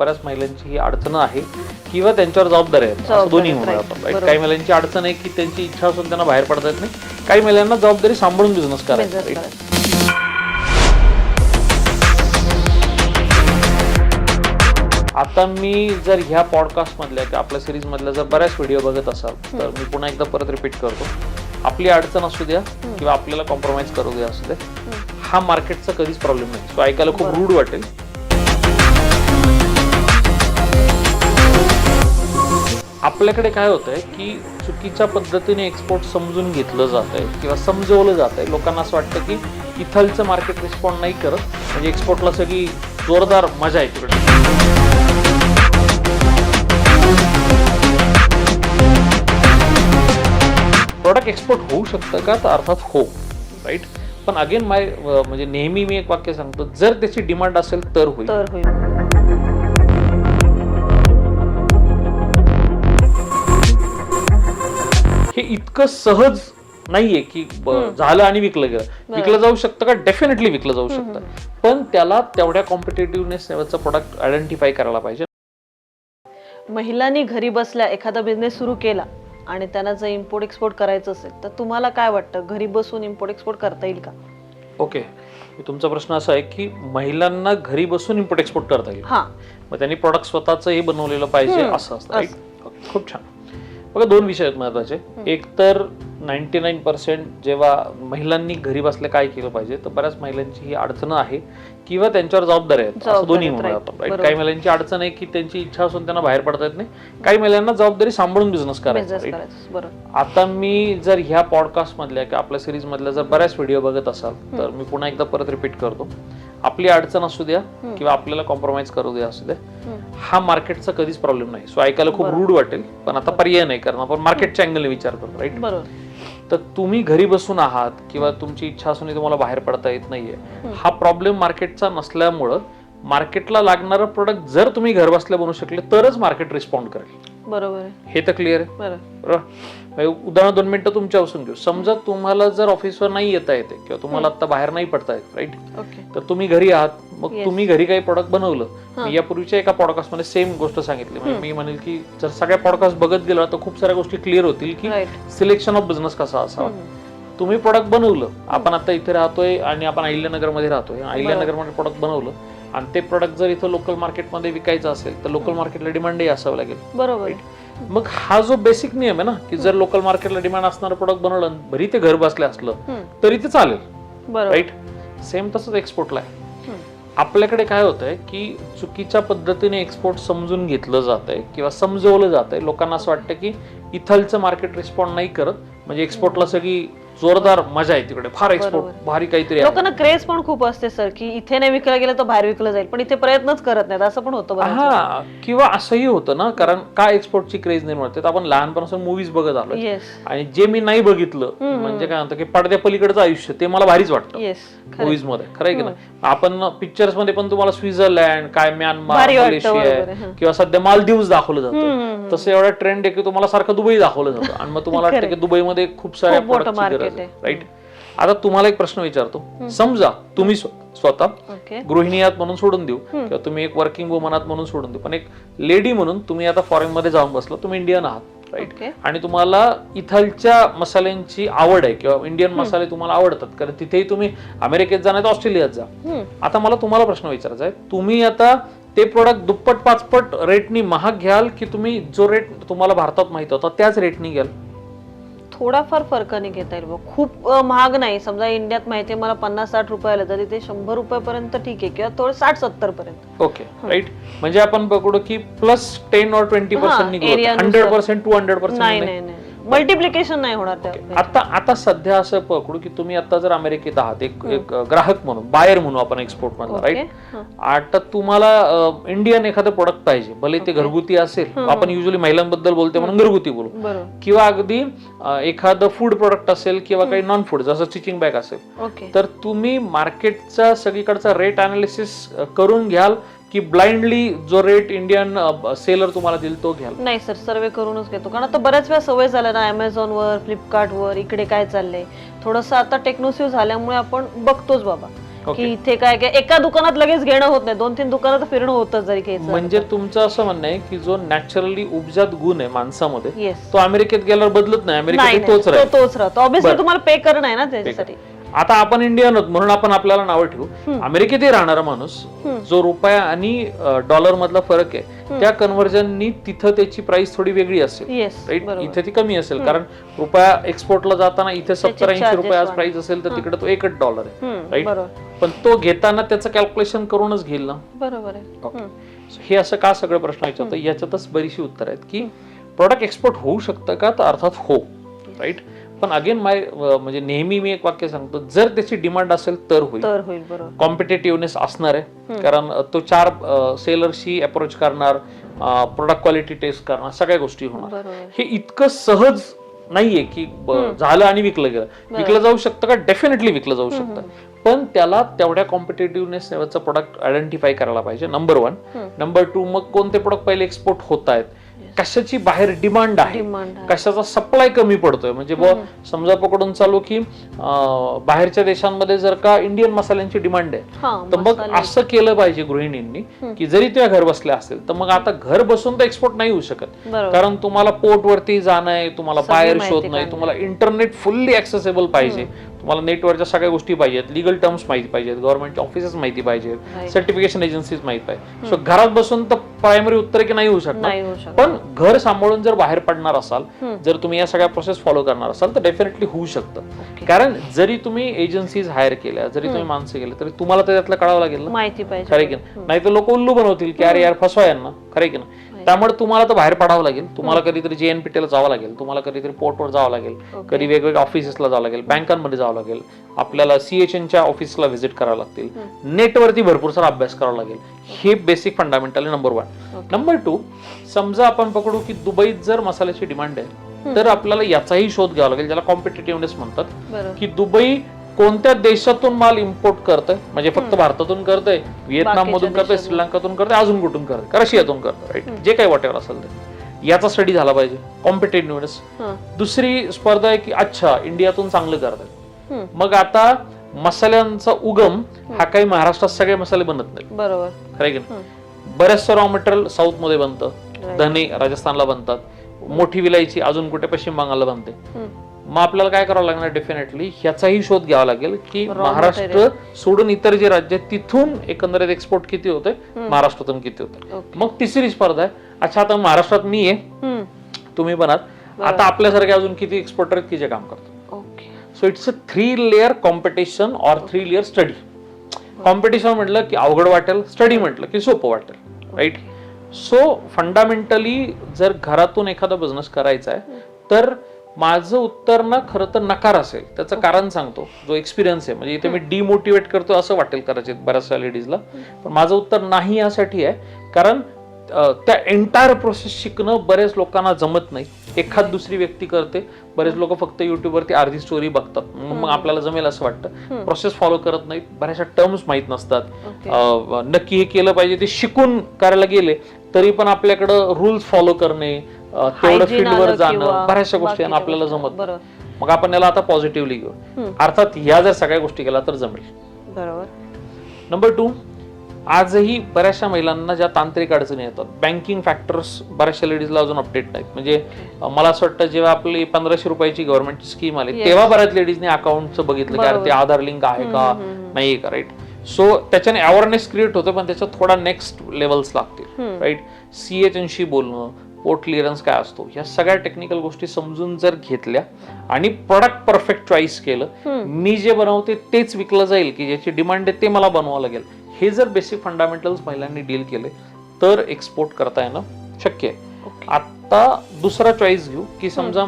बऱ्याच महिलांची ही अडचण आहे किंवा त्यांच्यावर जबाबदारी आहे. असं दोन्ही आहेत, म्हणूया. आपण. right? काही महिलांची अडचण आहे की त्यांची इच्छा असून त्यांना बाहेर पडता येत नाही. काही महिलांना जबाबदारी सांभाळून बिझनेस करायचा Business right? करायचा. आता मी जर ह्या पॉडकास्ट मधल्या किंवा आपल्या सिरीज मधल्या जर बऱ्याच व्हिडिओ बघत असाल तर मी पुन्हा एकदा परत रिपीट करतो. आपली अडचण असू द्या किंवा आपल्याला कॉम्प्रोमाइज करू द्या असू द्या. हा मार्केटचा कधीच प्रॉब्लेम नाही. सो ऐकायला खूप रूढ वाटेल. आपल्याकडे काय होतं आहे की चुकीच्या पद्धतीने एक्सपोर्ट समजून घेतलं जात आहे किंवा समजवलं जात आहे लोकांना असं वाटतं की इथलचं मार्केट रिस्पॉन्ड नाही करत. म्हणजे एक्सपोर्टला सगळी जोरदार मजा आहे तिकडे. प्रोडक्ट एक्सपोर्ट होऊ शकतं का? तर अर्थात हो राईट पण अगेन माय म्हणजे नेहमी मी एक वाक्य सांगतो जर त्याची डिमांड असेल तर होईल. तर होईल. हे इतकं सहज नाहीये की झालं आणि विकलं गेलं. विकलं जाऊ शकतं का? डेफिनेटली विकलं जाऊ शकतं. पण त्याला तेवढ्या कॉम्पिटेटिव्हनेस लेवलचं प्रोडक्ट आयडेंटिफाय करायला पाहिजे. महिलांनी घरी बसल्या एखादा बिझनेस सुरू केला आणि त्यांना जर इम्पोर्ट एक्सपोर्ट करायचं असेल तर तुम्हाला काय वाटतं? घरी बसून इम्पोर्ट एक्सपोर्ट करता येईल का? ओके तुमचा प्रश्न असा आहे की महिलांना घरी बसून इम्पोर्ट एक्सपोर्ट करता येईल. मग त्यांनी प्रोडक्ट स्वतःच हे बनवलेलं पाहिजे असं असतं? खूप छान. बघा दोन विषय आहेत महत्त्वाचे एक तर नाईन्टी नाईन पर्सेंट जेव्हा महिलांनी घरी बसल्या काय केलं पाहिजे तर बऱ्याच महिलांची ही अडचण आहे किंवा त्यांच्यावर जबाबदारी आहेत. असं दोन्ही म्हणूया. काही महिलांची अडचण आहे की त्यांची इच्छा असून त्यांना बाहेर पडता येत नाही. काही महिलांना जबाबदारी सांभाळून बिझनेस करायचा आता मी जर ह्या पॉडकास्ट मधल्या किंवा आपल्या सिरीज मधल्या जर बऱ्याच व्हिडिओ बघत असाल तर मी पुन्हा एकदा परत रिपीट करतो. आपली अडचण असू द्या किंवा आपल्याला कॉम्प्रोमाइज करू द्या असू द्या. हा मार्केटचा कधीच प्रॉब्लेम नाही. सो ऐकायला खूप रूढ वाटेल पण आता पर्याय नाही कारण आपण मार्केटच्या अँगलने विचार करतो राईट तर तुम्ही घरी बसून आहात किंवा तुमची इच्छा असूनही तुम्हाला बाहेर पडता येत नाहीये. हा प्रॉब्लेम मार्केटचा नसल्यामुळं मार्केटला लागणारं प्रोडक्ट जर तुम्ही घर बसल्या बनवू शकले तरच मार्केट रिस्पॉन्ड करेल. बरोबर हे तर क्लिअर आहे. उदाहरण दोन मिनिटं तुमच्यापासून घेऊ समजा तुम्हाला जर ऑफिसवर नाही येता येते किंवा तुम्हाला आता बाहेर नाही पडता येत राईट तर तुम्ही घरी आहात. मग. तुम्ही घरी काही प्रोडक्ट बनवलं. मी यापूर्वीच्या एका पॉडकास्टमध्ये सेम गोष्ट सांगितली. म्हणजे मी म्हणेल की जर सगळ्या पॉडकास्ट बघत गेला तर खूप साऱ्या गोष्टी क्लिअर होतील की सिलेक्शन ऑफ बिझनेस कसा असावा. तुम्ही प्रोडक्ट बनवलं. आपण आता इथे राहतोय आणि आपण अहिल्यानगरमध्ये राहतोय. अहिल्यानगरमध्ये प्रोडक्ट बनवलं. आणि ते प्रोडक्ट जर इथं लोकल मार्केटमध्ये विकायचं असेल तर लोकल मार्केटला डिमांडही असावं लागेल. बरोबर आहे. मग हा जो बेसिक नियम आहे ना की जर लोकल मार्केटला डिमांड असणारं प्रोडक्ट बनवलं भरी ते घर बसले असलं. तरी ते चालेल. बरोबर. राईट सेम तसंच एक्सपोर्टला आहे. आपल्याकडे काय होतंय की चुकीच्या पद्धतीने एक्सपोर्ट समजून घेतलं जात आहे किंवा समजवलं जात आहे लोकांना असं वाटतं की इथलचं मार्केट रिस्पॉन्ड नाही करत म्हणजे एक्सपोर्टला सगळी जोरदार मजा आहे तिकडे. फार एक्सपोर्ट. भारी काहीतरी आहे. लोकांना क्रेज पण खूप असते सर की इथे नाही विकलं गेलं तर बाहेर विकलं जाईल. पण इथे प्रयत्नच करत नाहीत. असं पण होतं. हा. किंवा असंही होतं ना कारण काय एक्सपोर्टची क्रेज निर्माण होते? आपण लहानपणापासून मूवीज बघत आलो आणि जे मी नाही बघितलं म्हणजे काय म्हणतो की पडद्या पलीकडचं आयुष्य ते मला भारीच वाटतं. मूवीजमध्ये. खरं आहे की नाही? आपण पिक्चर्समध्ये पण तुम्हाला स्वित्झर्लंड काय म्यानमार मलेशिया. किंवा सध्या मालदीव्स दाखवलं जातं. तसं एवढा ट्रेंड आहे की तुम्हाला सारखं दुबई दाखवलं जातं. आणि मग तुम्हाला वाटतं की दुबईमध्ये खूप साऱ्या राईट आता तुम्हाला एक प्रश्न विचारतो. समजा तुम्ही स्व- स्वतः गृहिणी आहात म्हणून सोडून देऊ किंवा तुम्ही एक वर्किंग वुमन आहात म्हणून सोडून देऊ. पण एक लेडी म्हणून तुम्ही आता फॉरेन मध्ये जाऊन बसला तुम्ही इंडियन आहात. राईट आणि तुम्हाला इथलच्या मसाल्यांची आवड आहे किंवा इंडियन मसाले तुम्हाला आवडतात. कारण तिथेही तुम्ही अमेरिकेत जा नाही तर ऑस्ट्रेलियात जा. आता मला तुम्हाला प्रश्न विचारायचा आहे. तुम्ही आता ते प्रोडक्ट दुप्पट पाचपट रेटनी महाग घ्याल की तुम्ही जो रेट तुम्हाला भारतात माहीत होता त्याच रेटनी घ्याल? थोडाफार फरकाने घेता येईल बुवा. खूप अं, महाग नाही. समजा इंडियात माहिती आहे मला पन्नास साठ रुपयाला तर तिथे शंभर रुपयापर्यंत ठीक आहे किंवा थोडं साठ सत्तर पर्यंत. Okay right? म्हणजे आपण बघू की प्लस टेन और twenty percent. Hundred percent two hundred percent नाही नाही नाही. मल्टिप्लिकेशन नाही होणार त्या आता आता सध्या असं पकडू की तुम्ही आता जर अमेरिकेत आहात एक एक ग्राहक म्हणून बायर म्हणू आपण एक्सपोर्ट ओके राईट आता तुम्हाला इंडियन एखादं प्रोडक्ट पाहिजे भले ते घरगुती असेल आपण युजली महिलांबद्दल बोलते म्हणून घरगुती बोलू. किंवा अगदी एखादं फूड प्रोडक्ट असेल किंवा काही नॉन फूड जसं स्टिचिंग बॅग असेल. तर तुम्ही मार्केटचा सगळीकडचा रेट अनालिसिस करून घ्याल की ब्लाइंडली जो रेट इंडियन सेलर तुम्हाला देईल तो घ्याल. नाही सर सर्वे करूनच घेतो. कारण आता बऱ्याच वेळा सवय झाल्या ना अमेझॉनवर फ्लिपकार्टवर इकडे काय चाललंय. थोडंसं आता टेक्नोसिव्ह झाल्यामुळे आपण बघतोच बाबा. की इथे काय काय एका दुकानात लगेच घेणं होत नाही. दोन तीन दुकानात फिरणं होतं जरी घ्यायचं म्हणजे तुमचं असं म्हणणं आहे की जो नॅचरली उपजात गुण आहे माणसामध्ये तो अमेरिकेत गेल्यावर बदलत नाही. अमेरिकेत तोच राहील. तो तोच राहतो. ऑब्विसली. तुम्हाला पे करणं आहे ना त्याच्यासाठी. आता आपण इंडियन आहोत म्हणून आपण आपल्याला नावं ठेवू. अमेरिकेतही राहणारा माणूस जो रुपया आणि डॉलर मधला फरक आहे त्या कन्व्हर्जननी तिथं त्याची प्राइस थोडी वेगळी असेल. राईट इथे ती कमी असेल. कारण रुपया एक्सपोर्टला जाताना इथे सत्तर ऐंशी रुपये आज प्राइस असेल तर तिकडे तो एकच डॉलर आहे. राईट पण तो घेताना त्याचं कॅल्क्युलेशन करूनच घेईल ना. बरोबर आहे. हे असं का सगळं प्रश्न विचारतो याच्यातच बरीचशी उत्तर आहेत की प्रोडक्ट एक्सपोर्ट होऊ शकतं का? तर अर्थात हो. राईट पण अगेन माय म्हणजे नेहमी मी एक वाक्य सांगतो जर त्याची डिमांड असेल तर होईल. तर होईल बरोबर. कॉम्पिटेटिव्हनेस असणार आहे. कारण तो चार सेलरशी अप्रोच करणार प्रोडक्ट क्वालिटी टेस्ट करणार सगळ्या गोष्टी होणार. हे इतकं सहज नाहीये की झालं आणि विकलं गेलं. विकलं जाऊ शकतं का? डेफिनेटली विकलं जाऊ शकतं. पण त्याला तेवढ्या कॉम्पिटेटिव्हनेस लेवलचं प्रोडक्ट आयडेंटिफाय करायला पाहिजे नंबर वन नंबर टू मग कोणते प्रोडक्ट पहिले एक्सपोर्ट होत आहेत? कशाची बाहेर डिमांड आहे? कशाचा सप्लाय कमी पडतोय? म्हणजे बुवा समजा पकडून चालू की बाहेरच्या देशांमध्ये जर का इंडियन मसाल्यांची डिमांड आहे तर मग असं केलं पाहिजे गृहिणींनी की जरी त्या घर बसल्या असतील तर मग आता घर बसून तर एक्सपोर्ट नाही होऊ शकत. कारण तुम्हाला पोर्ट वरती जाणं आहे तुम्हाला बाहेर माहिती शोध नाही तुम्हाला इंटरनेट फुल्ली ऍक्सेसेबल पाहिजे. तुम्हाला नेटवरच्या सगळ्या गोष्टी पाहिजेत लिगल टर्म्स माहिती पाहिजेत गव्हर्नमेंटच्या ऑफिसेस माहिती पाहिजेत. सर्टिफिकेशन एजन्सीज माहिती पाहिजे. सो घरात बसून तर प्रायमरी उत्तर की नाही होऊ शकणार? पण घर सांभाळून जर बाहेर पडणार असाल जर तुम्ही या सगळ्या प्रोसेस फॉलो करणार असाल तर डेफिनेटली होऊ शकतं. कारण जरी तुम्ही एजन्सीज हायर केल्या जरी तुम्ही माणसं केले तरी तुम्हाला त्यातलं कळावं लागेल ना? माहिती पाहिजे. खरे की नाही? नाही तर लोक उल्लू बनवतील की अरे यार फसवा यांना. खरे की नाही? त्यामुळे तुम्हाला तर बाहेर पडावं लागेल. तुम्हाला कधीतरी जेएनपीटीला जावं लागेल. तुम्हाला कधीतरी पोर्टवर जावं लागेल. कधी वेगवेगळ्या ऑफिसेसला जावं लागेल. बँकांमध्ये जावं लागेल. आपल्याला सीएचएनच्या ऑफिसला व्हिजिट करावं लागतील. नेटवरती भरपूर सारा अभ्यास करावा लागेल. हे basic fundamental number one number two समजा आपण पकडू की दुबईत जर मसाल्याची डिमांड आहे तर आपल्याला याचाही शोध घ्यावा लागेल ज्याला कॉम्पिटेटिव्हनेस म्हणतात. की दुबई कोणत्या देशातून माल इम्पोर्ट करतंय? म्हणजे फक्त भारतातून करतंय व्हिएतनाम मधून करतंय श्रीलंकातून करतंय अजून कुठून करतंय? रशियातून करतंय राईट जे काही वॉटेवर असेल ते. याचा स्टडी झाला पाहिजे. कॉम्पिटेटिव्हनेस. दुसरी स्पर्धा आहे की अच्छा इंडियातून चांगलं करताय. मग आता मसाल्यांचा उगम हा काही महाराष्ट्रात सगळे मसाले बनत नाही बरोबर. खरं की नाही? बरेचसं रॉ मटेरियल साऊथमध्ये बनतं. धने राजस्थानला बनतात. मोठी विलायची अजून कुठे पश्चिम बंगालला बनते. मग आपल्याला काय करावं लागणार डेफिनेटली ह्याचाही शोध घ्यावा लागेल की महाराष्ट्र सोडून इतर जे राज्य आहेत तिथून एकंदरीत एक्सपोर्ट किती होते महाराष्ट्रातून किती होते मग तिसरी स्पर्धा आहे. अच्छा आता महाराष्ट्रात मी आहे. तुम्ही पण आता आपल्यासारखे अजून किती एक्सपोर्टर आहेत की जे काम करतात? Okay. So it's a three layer competition or three layer study competition म्हटलं की अवघड वाटेल स्टडी म्हटलं की सोपं वाटेल राईट सो फंडामेंटली जर घरातून एखादा बिझनेस करायचा आहे तर माझं उत्तर ना खरं तर नकार असेल. त्याचं कारण सांगतो. जो एक्सपिरियन्स आहे. म्हणजे इथे मी डिमोटिवेट करतो असं वाटेल कदाचित बऱ्याचशा लेडीजला पण माझं उत्तर नाही यासाठी आहे. कारण त्या एंटायर प्रोसेस शिकणं बरेच लोकांना जमत नाही. एखाद दुसरी व्यक्ती करते. बरेच लोक फक्त युट्यूबवरती अर्धी स्टोरी बघतात. मग आपल्याला जमेल असं वाटतं. प्रोसेस फॉलो करत नाहीत. बऱ्याचशा टर्म्स माहीत नसतात. नक्की हे केलं पाहिजे. ते शिकून करायला गेले. तरी पण आपल्याकडं रुल्स फॉलो करणे तेवढं फील्डवर जाणं बऱ्याचशा गोष्टी आपल्याला. जमत मग आपण याला आता पॉझिटिव्हली घेऊ. अर्थात ह्या जर सगळ्या गोष्टी केल्या तर जमेल. बरोबर. नंबर टू आजही बऱ्याचशा महिलांना ज्या तांत्रिक अडचणी येतात बँकिंग फॅक्टर्स बऱ्याचशा लेडीजला अजून अपडेट नाहीत. म्हणजे मला असं वाटतं जेव्हा आपली पंधराशे रुपयाची गव्हर्नमेंटची स्कीम आली. तेव्हा बऱ्याच लेडीजने अकाउंटचं बघितलं की अरे ते आधार लिंक आहे का? नाही का राईट सो त्याच्याने अवेअरनेस क्रिएट होतं पण त्याच्यात थोडा नेक्स्ट लेवल्स लागतील राईट सी बोलणं पोर्ट क्लिअरन्स काय असतो ह्या सगळ्या टेक्निकल गोष्टी समजून जर घेतल्या आणि प्रोडक्ट परफेक्ट चॉईस केलं मी जे बनवते तेच विकलं जाईल की ज्याची डिमांड आहे ते मला बनवावं लागेल. हे जर बेसिक फंडामेंटल्स महिलांनी डील केले तर एक्सपोर्ट करता येणं शक्य आहे. आता दुसरा चॉईस घेऊ की समजा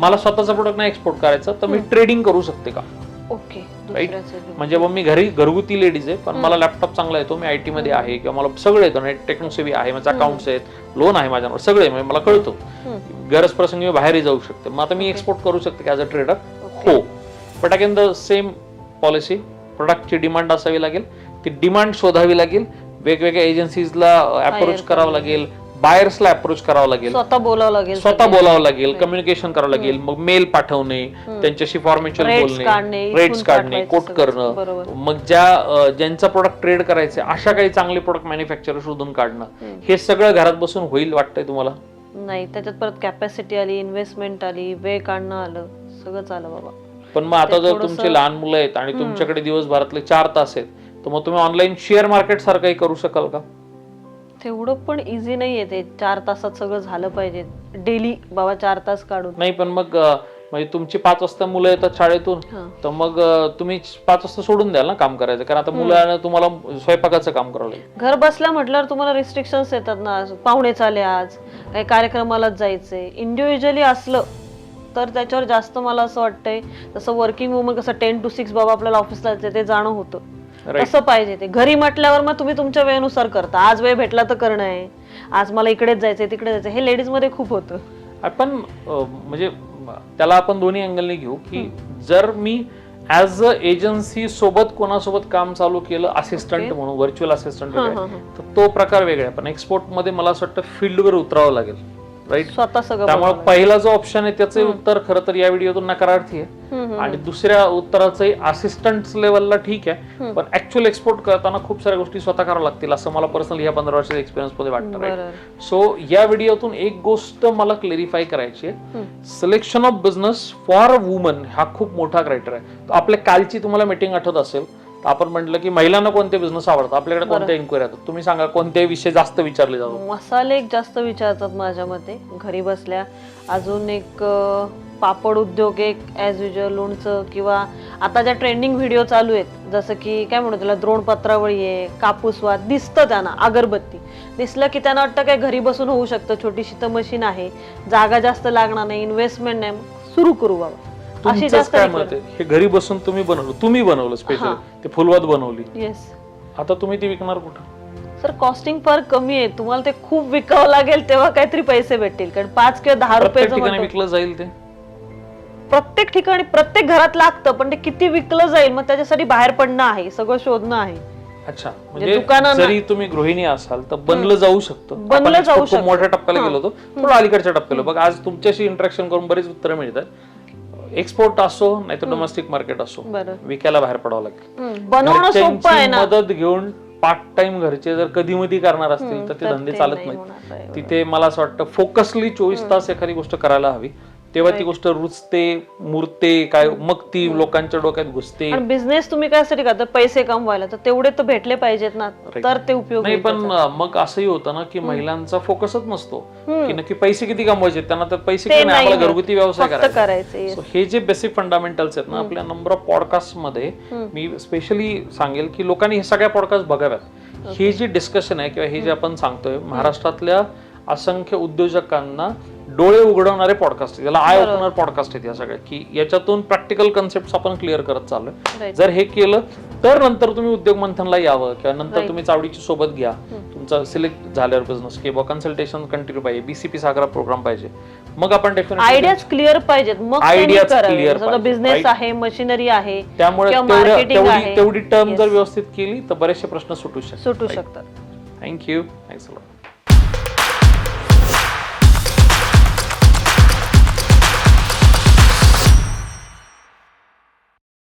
मला स्वतःचा प्रोडक्ट नाही एक्सपोर्ट करायचा तर मी ट्रेडिंग करू शकते का? ओके दुसऱ्याचं म्हणजे मग मी घरी घरगुती लेडीज आहे पण मला लॅपटॉप चांगला येतो मी आयटी मध्ये आहे किंवा मला सगळं येतं नेट टेक्नोसेवी आहे माझे अकाउंट्स आहेत लोन आहे माझ्यावर सगळे म्हणजे मला कळतं. गरज प्रसंगी मी बाहेरही जाऊ शकते. मग आता मी एक्सपोर्ट करू शकते ॲज अ ट्रेडर हो. But again the same policy प्रोडक्टची डिमांड असावी लागेल ती डिमांड शोधावी लागेल वेगवेगळ्या एजन्सीजला अप्रोच करावं लागेल. बायर्सला अप्रोच करावं लागेल. स्वतः बोलावं लागेल स्वतः बोलावं लागेल कम्युनिकेशन करावं लागेल मग मेल पाठवणे त्यांच्याशी फॉर्मेशन बोलणे रेट्स काढणे कोट. करणं. मग ज्या ज्यांचा प्रोडक्ट ट्रेड करायचे अशा काही चांगले प्रोडक्ट मॅन्युफॅक्चर शोधून काढणं हे सगळं घरात बसून होईल वाटतंय तुम्हाला? नाही त्याच्यात परत कॅपॅसिटी आली इन्व्हेस्टमेंट आली वेळ काढणं आलं सगळंच आलं बाबा. पण मग आता जर तुमचे लहान मुलं आहेत आणि तुमच्याकडे दिवसभरातले चार तास आहेत तर मग तुम्ही ऑनलाईन शेअर मार्केट सारखंही करू शकाल का? तेवढं पण इझी नाहीये ते. चार तासात सगळं झालं पाहिजे. डेली बाबा चार तास काढून. नाही पण मग अं, म्हणजे तुमची पाच वाजता मुलं येतात शाळेतून हा. तर मग अं, तुम्ही पाच वाजता सोडून द्याल ना काम करायचं? कारण आता मुलांना तुम्हाला स्वयंपाकाचं काम करावं लागेल. घर बसल्या म्हटल्यावर तुम्हाला रिस्ट्रिक्शन्स येतात ना. आज पाहुणे चाले आज. काही कार्यक्रमालाच जायचंय. इंडिव्हिज्युअली असलं तर त्याच्यावर जास्त मला असं वाटतंय जसं वर्किंग वुमन कसं टेन टू सिक्स बाबा आपल्याला ऑफिसला जायचं ते जाणं होतं. तसं पाहिजे ते. घरी म्हटल्यावर मग तुम्ही तुमच्या वेळेनुसार करता. आज वेळ भेटला तर करणं आहे. आज मला इकडेच जायचंय तिकडे जायचं हे लेडीजमध्ये खूप होतं. आपण म्हणजे त्याला आपण दोन्ही अँगलने घेऊ की जर मी ऍज अ एजन्सी सोबत कोणासोबत काम चालू केलं असिस्टंट म्हणून व्हर्च्युअल असिस्टंट तर तो प्रकार वेगळा पण एक्सपोर्टमध्ये मला असं वाटतं फील्डवर उतरावं लागेल. राईट स्वतः सगळं त्यामुळे. पहिला जो ऑप्शन आहे त्याचे उत्तर खरं तर या व्हिडिओतून नकारार्थी आहे. आणि दुसऱ्या उत्तराचंही असिस्टंट लेवलला ठीक आहे पण ऍक्च्युअल एक्सपोर्ट करताना खूप साऱ्या गोष्टी स्वतः कराव्या लागतील असं मला पर्सनली या पंधरा वर्षाच्या एक्सपिरियन्समध्ये वाटतं. सो या व्हिडिओतून एक गोष्ट मला क्लेरिफाय करायची आहे. Selection of business for woman हा खूप मोठा क्रायटेरिया आहे. आपल्या कालची तुम्हाला मीटिंग आठवत असेल आपण म्हटलं की महिलांना कोणते बिझनेस आवडतात? आपल्याकडे कोणत्या इन्क्वायरी येतात? तुम्ही सांगा कोणते विषय जास्त विचारले जातात? मसाले एक जास्त विचारतात माझ्या मते घरी बसल्या. अजून एक पापड उद्योग एक ॲज युजल लोणचं किंवा आता ज्या ट्रेंडिंग व्हिडिओ चालू आहेत जसं की काय म्हणू त्याला द्रोण पत्रावळी आहे कापूसवाद दिसतं त्यांना अगरबत्ती. दिसलं की त्यांना वाटतं काय घरी बसून होऊ शकतं छोटीशी तर मशीन आहे. जागा जास्त लागणार नाही इन्व्हेस्टमेंट नाही सुरू करू बाबा. अशी तुमचंच जास्त काय मत आहे? हे घरी बसून तुम्ही बनवलं तुम्ही बनवलं स्पेशली ते फुलवात बनवली. येस आता तुम्ही ती विकणार कुठं? सर कॉस्टिंग फार कमी आहे. तुम्हाला ते खूप विकावं लागेल तेव्हा काहीतरी पैसे भेटतील. कारण पाच किंवा दहा प्रत्येक रुपयाचं ठिकाणी म्हणतो. विकलं जाईल ते? प्रत्येक ठिकाणी प्रत्येक घरात लागतं पण ते किती विकलं जाईल मग त्याच्यासाठी बाहेर पडणं आहे सगळं शोधणं आहे. अच्छा. म्हणजे दुकानांना- जरी तुम्ही गृहिणी असाल तर बनलं जाऊ शकतं. बनलं आपण जाऊ खूप शकतं. मोठ्या टप्प्याला गेलो होतो. थोडं अलीकडच्या टप्प्याला. बघ आज तुमच्याशी इंटरॅक्शन करून बरीच उत्तरं मिळतात. एक्सपोर्ट असो नाही तर डोमेस्टिक मार्केट असो विकायला बाहेर पडावं लागेल. बनवणं मदत घेऊन पार्ट टाइम घरचे जर कधी मधी करणार असतील तर ते धंदे चालत नाही नाही होणार. आहे. तिथे मला असं वाटतं फोकसली चोवीस तास एखादी गोष्ट करायला हवी. तेव्हा ती गोष्ट रुचते मुरते काय मग ती लोकांच्या डोक्यात घुसते. बिझनेस तुम्ही काय करता पैसे कमवायला तर तेवढे तर भेटले पाहिजेत ना तर ते उपयोग नाही पण मग असंही होतं ना की महिलांचा फोकसच नसतो. की नक्की पैसे किती कमवायचे त्यांना तर पैसे आपला. घरगुती व्यवसाय करायचा. हे जे बेसिक फंडामेंटल्स आहेत ना आपल्या नंबर ऑफ पॉडकास्टमध्ये मी स्पेशली सांगेल की लोकांनी हे सगळ्या पॉडकास्ट बघाव्यात. हे जे डिस्कशन आहे किंवा हे जे आपण सांगतोय महाराष्ट्रातल्या असंख्य उद्योजकांना डोळे उघडवणारे पॉडकास्ट याला आय ओपनर पॉडकास्ट आहेत या सगळ्या. की याच्यातून प्रॅक्टिकल कन्सेप्ट आपण क्लिअर करत चाललोय. जर हे केलं तर नंतर तुम्ही उद्योग मंथनला यावं किंवा नंतर तुम्ही चावडीची सोबत घ्या. तुमचा सिलेक्ट झाल्यावर बिझनेस किंवा कन्सल्टेशन कंटिन्यू पाहिजे. बीसीपी सागरा प्रोग्राम पाहिजे. मग आपण आयडियाज क्लिअर पाहिजेत. मग समजा पाहिजेत, बिझनेस? आहे मशिनरी आहे त्यामुळे तेवढी टर्म. जर व्यवस्थित केली तर बरेचसे प्रश्न सुटू शकतात. सुटू शकतात. Thank you thanks